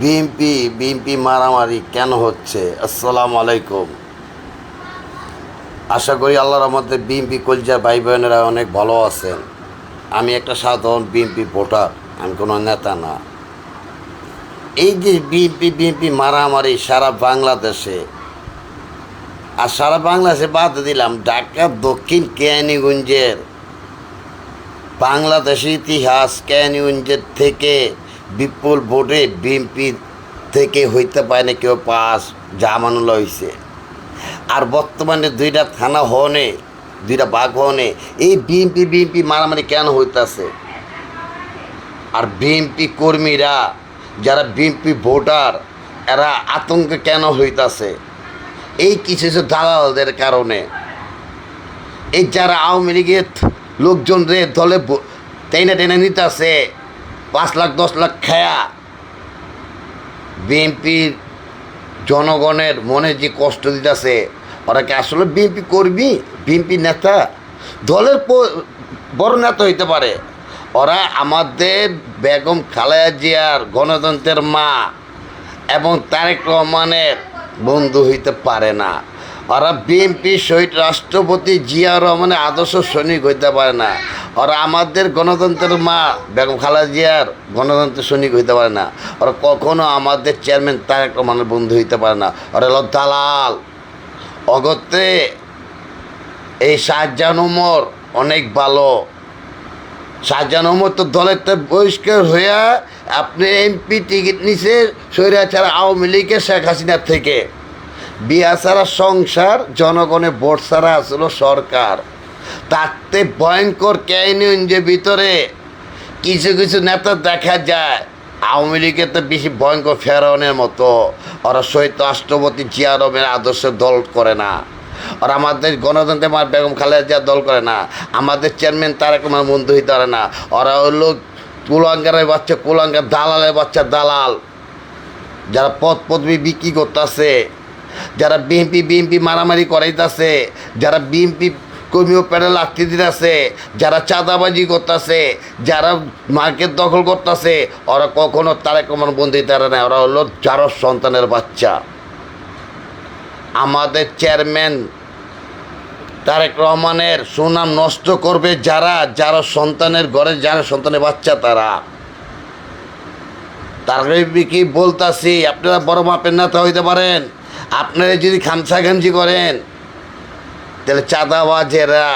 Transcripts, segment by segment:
BMP BMP মারামারি কেন হচ্ছে? আসসালামু আলাইকুম। আশা করি আল্লাহর মধ্যে বিএমপি কলজা ভাই বোনেরা অনেক ভালো আছেন। আমি একটা সাধারণ বিএমপি ভোটার, আমি কোনো নেতা না। এই যে বিএনপি বিএনপি মারামারি সারা বাংলাদেশে, আর সারা বাংলাদেশে বাদ দিলাম ঢাকা, দক্ষিণ কেয়ানীগঞ্জের বাংলাদেশের ইতিহাস কেয়ানীগঞ্জের থেকে বিপুল ভোটে বিএনপি থেকে হইতে পারে না কেউ পাস জামানুল হয়েছে আর বর্তমানে দুইটা থানা হনে দুইটা বাঘ হনে এই বিএনপি বিএনপি মারামারি কেন হইতাছে? আর বিএনপি কর্মীরা, যারা বিএনপি ভোটার, এরা আতঙ্কে কেন হইতাছে? এই কিছু কিছু দালালদের কারণে। এই যারা আওয়ামী লীগের লোকজন রে দলে টেনে টেনে নিতেছে পাঁচ লাখ, দশ লাখ খায়া। বিএনপির জনগণের মনে যে কষ্ট দিতেছে, ওরা কি আসলে বিএনপি কর্মী? বিএনপি নেতা? দলের বড় নেতা হইতে পারে। ওরা আমাদের বেগম খালেদা জিয়ার গণতন্ত্রের মা এবং তারেক রহমানের বন্ধু হইতে পারে না। ওরা বিএনপি শহীদ রাষ্ট্রপতি জিয়া রহমানের আদর্শ সৈনিক হইতে পারে না। ওরা আমাদের গণতন্ত্রের মা, বেগম জিয়ার গণতন্ত্রের সৈনিক হইতে পারে না। আর কখনো আমাদের চেয়ারম্যান তারেক রহমানের বন্ধু হইতে পারে না। ওরা হলো দালাল। অগত্যে এই শাহজাহান উমর অনেক ভালো। শাহজাহান ওমর তো দলের বহিষ্কার হইয়া আপনি এমপি টিকিট নিছে ছাড়া আওয়ামী লীগের শেখ হাসিনার থেকে। বিয়া ছাড়া সংসার জনগণে ভোট ছাড়া আসলো সরকার। তাতে ভয়ঙ্কর ক্যানিয়ন যে ভিতরে কিছু কিছু নেতা দেখা যায়। আওয়ামী লীগের তো বেশি ভয়ঙ্কর ফেরাউনের মতো। ওরা শহীদ রাষ্ট্রপতি জিয়া রহমের আদর্শ দল করে না। আর আমাদের গণতন্ত্রের মার বেগম খালেদা জিয়া দল করে না। আমাদের চেয়ারম্যান তারেক রহমান হইতে পারে না। ওরা হলো কুলাঙ্গারের বাচ্চা, কুলাঙ্গার দালালের বাচ্চা, দালাল। যারা পদ পদবি বিক্রি করতেছে, যারা বিএনপি বিএনপি মারামারি করাইতেছে, যারা বিএনপি কর্মীও প্যাডে লাগতে দিতেছে যারা চাঁদাবাজি করতেছে, যারা মার্কেট দখল করতেছে, ওরা কখনো তারেক রহমান বন্ধু তারা পারে না ওরা হলো যারো সন্তানের বাচ্চা। আমাদের চেয়ারম্যান তারেক রহমানের সুনাম নষ্ট করবে যারা যারা সন্তানের ঘরে, যারা সন্তানের বাচ্চা তারা। তারপরে কি বলতাছি, আপনারা বড় মাপের নেতা হইতে পারেন, আপনারা যদি খামসা খামসাখামজি করেন তাহলে চাঁদাবাজেরা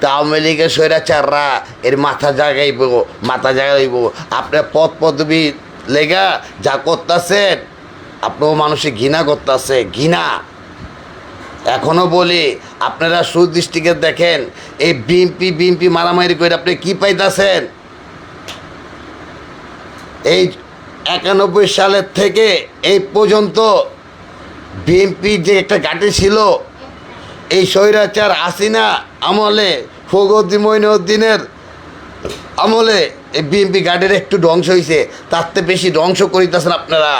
তা আওয়ামী লীগের স্বৈরাচাররা এর মাথা জাগাইব মাথা জাগাইব আপনার পদ পদবি লেগা যা করতেছেন আপনাও মানুষে ঘৃণা করতেছে, ঘৃণা। এখনও বলি, আপনারা সুদৃষ্টিকে দেখেন, এই বিএমপি বিএমপি মারামারি করে আপনি কী পাইতেছেন? এই একানব্বই সালের থেকে এই পর্যন্ত বিএনপি যে একটা ঘাঁটি ছিল এই স্বৈরাচার আসিনা আমলে, ফগদ্দি মইনুদ্দিনের আমলে এই বিএনপি গার্ডের একটু ধ্বংস হয়েছে তার থেকে বেশি ধ্বংস করিতেছেন আপনারা,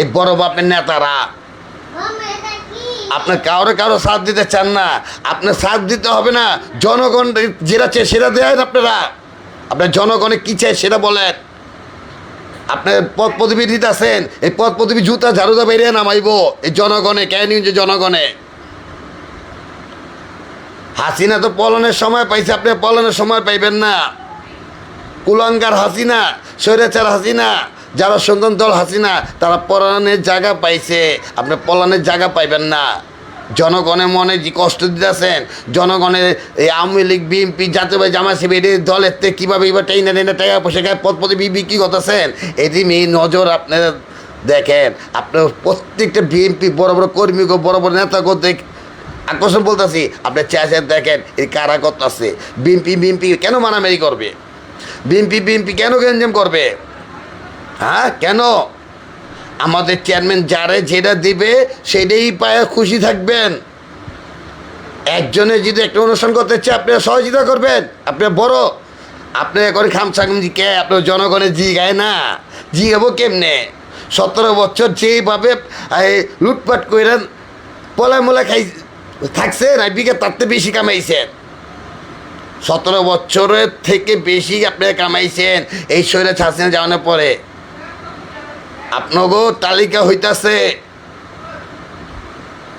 এই বড় বাপের নেতারা। আপনার কারও কারও সাথ দিতে চান না, আপনার সাথ দিতে হবে না, জনগণ যেটা চায় সেটা দেন আপনারা। আপনার জনগণে কী চায় সেটা বলেন। আপনার পদ পদবি দিতেছেন এই পদ পদবি জুতা ঝাড়ুদা বেরিয়ে নামাইব, এই জনগণে কেন জনগণে? হাসিনা তো পলনের সময় পাইছে, আপনি পলনের সময় পাইবেন না। কুলঙ্গার হাসিনা, স্বৈরাচার হাসিনা, যারা সন্তান দল হাসিনা, তারা পলানের জায়গা পাইছে। আপনি পলানের জায়গা পাইবেন না। জনগণের মনে যে কষ্ট দিতেছেন, জনগণের এই আওয়ামী লীগ, বিএনপি জাতীয় জামা শিবির দলের থেকে কীভাবে এবার টেনে টেনে টাকা পয়সা খায় পদ পদে বিক্রি করতেছেন এটি মেয়ে নজর আপনারা দেখেন। আপনার প্রত্যেকটা বিএনপি বড় বড় কর্মীকে বড় বড় নেতাকে দেখ আকর্ষণ বলতেছি, আপনি চেয়ে দেখেন এই কারা করতেছে। বিএনপি বিএনপি কেন মারামারি করবে? বিএনপি বিএনপি কেন গেঞ্জাম করবে? হ্যাঁ কেন? আমাদের চেয়ারম্যান যারে যেটা দিবে, সেটাই পায়ে খুশি থাকবেন। একজনে যদি একটা অনুষ্ঠান করতে চায়, আপনারা সহযোগিতা করবেন। আপনার বড়। আপনি এখন খামসাগঞ্জি কে আপনার জনগণের জি গায় না। জি হব কেমনে? সতেরো বছর যেইভাবে লুটপাট করে পলা মোলা খাই থাকছেন আর বিঘা বেশি কামাইছেন। সতেরো বছরের থেকে বেশি আপনি কামাইছেন, এই শরীরে ছাড়ছেন যাওয়ানোর পরে। আপনাগো তালিকা হইতাছে।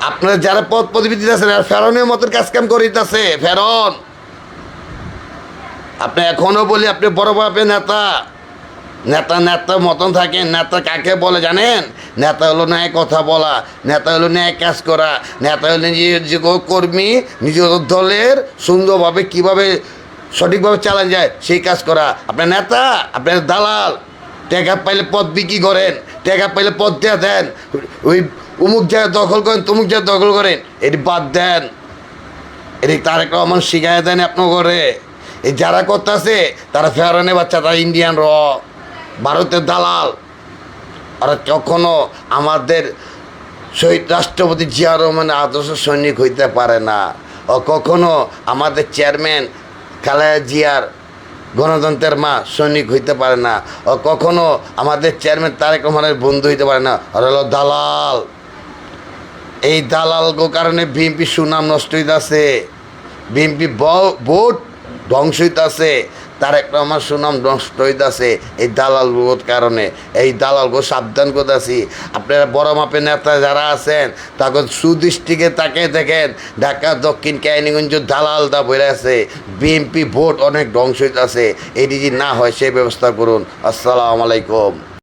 আপনার যারা পদ পদবি দিতেছেন ফেরনের মতন কাজ কাম করিতেছে ফেরন আপনি এখনও বলি, আপনি বড় বাপে নেতা। নেতা নেতার মতন থাকেন নেতা কাকে বলে জানেন? নেতা হলো ন্যায় কথা বলা, নেতা হলো ন্যায় কাজ করা, নেতা হলো নিজের যে কর্মী, নিজের দলের সুন্দরভাবে কীভাবে সঠিকভাবে চালান যায়, সেই কাজ করা। আপনার নেতা, আপনার দালাল, টাকা পাইলে পদ বিক্রি করেন, টাকা পাইলে পদ দেয়া দেন, ওই অমুক জায়গায় দখল করেন, তমুক জায়গায় দখল করেন, এটি বাদ দেন। এটি তারেক রহমান শিখায় দেন আপনার ঘরে। এই যারা করতেছে, তারা ফেরানে বাচ্চা, তারা ইন্ডিয়ান র। ভারতের দালাল। আর কখনো আমাদের শহীদ রাষ্ট্রপতি জিয়া রহমানের আদর্শ সৈনিক হইতে পারে না। ও কখনো আমাদের চেয়ারম্যান খালেদা জিয়ার গণতন্ত্রের মা সৈনিক হইতে পারে না। ও কখনো আমাদের চেয়ারম্যান তারেক রহমানের বন্ধু হইতে পারে না। আর হলো দালাল। এই দালাল গো কারণে বিএনপি সুনাম নষ্ট হইতাছে। বিএনপি ভোট ধ্বংস হইতাছে। তার একটা আমার সুনাম নষ্ট হইতেছে এই দালাল বোধ কারণে। এই দালাল গো সাবধান করতেছি। আপনারা বড় মাপের নেতা যারা আছেন তখন সুদৃষ্টিকে তাকে দেখেন। ঢাকা, দক্ষিণ কাহিনীগঞ্জ দালাল দা বলে আছে। বিএনপি ভোট অনেক ধ্বংস হইতেছে। এটি যদি না হয় সেই ব্যবস্থা করুন। আসসালামু আলাইকুম।